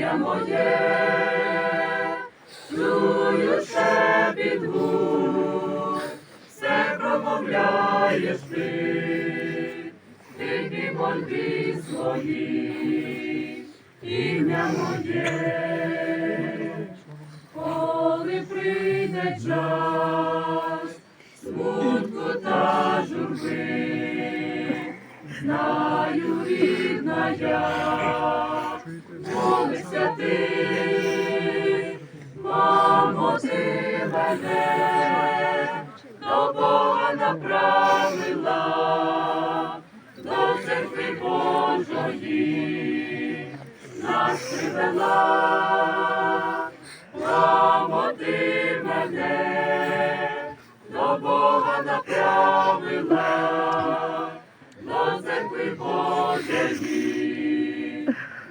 ім'я моє, чую шепіт гук, все промовляєш ти, тихі мольбі свої, ім'я моє, коли прийде час, смутку та журби, знаю, рідна я, мене, до Бога направила, до церкви Божої, нас привела, мамо, мене, до Бога направила, до церкви Божої,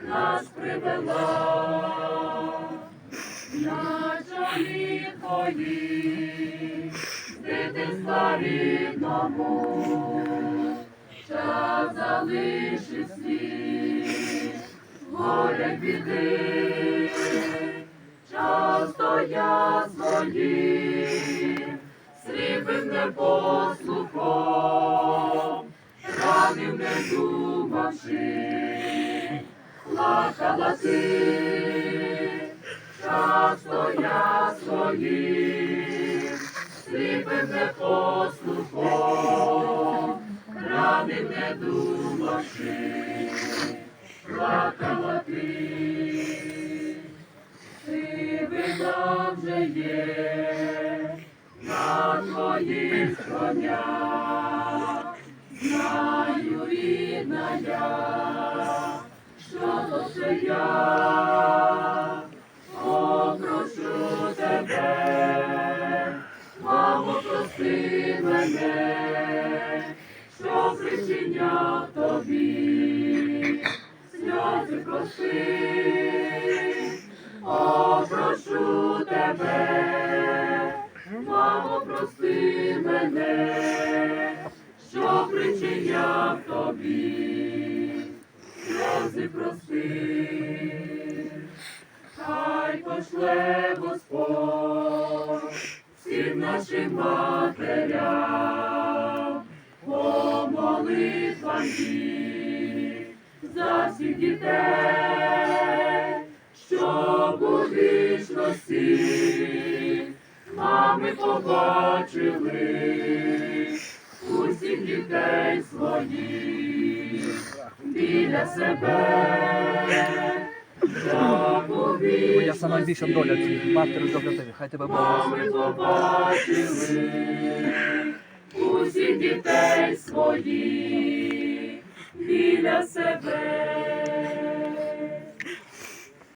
нас привела, на чолі твої, дитинства рідному, час залишив світ, горя біди, часто я своїм, сліпим непослухом, ранив не думавши, плакала ти, сліпим непослухом, ранив не думавши, плакала ти. Сивина вже є на твоїх конях, знаю, рідна що то я, мене, що причиняв тобі, сльози прости. О, прошу тебе, мамо, прости мене, що причиняв тобі, сльози прости, хай пошле Господь всім нашим матерям, по молитвам за всіх дітей, щоб у вічності мами побачили усіх дітей своїх біля себе. У сама більша доля цих матері добре. Хай тебе побачили усіх дітей своїх біля себе.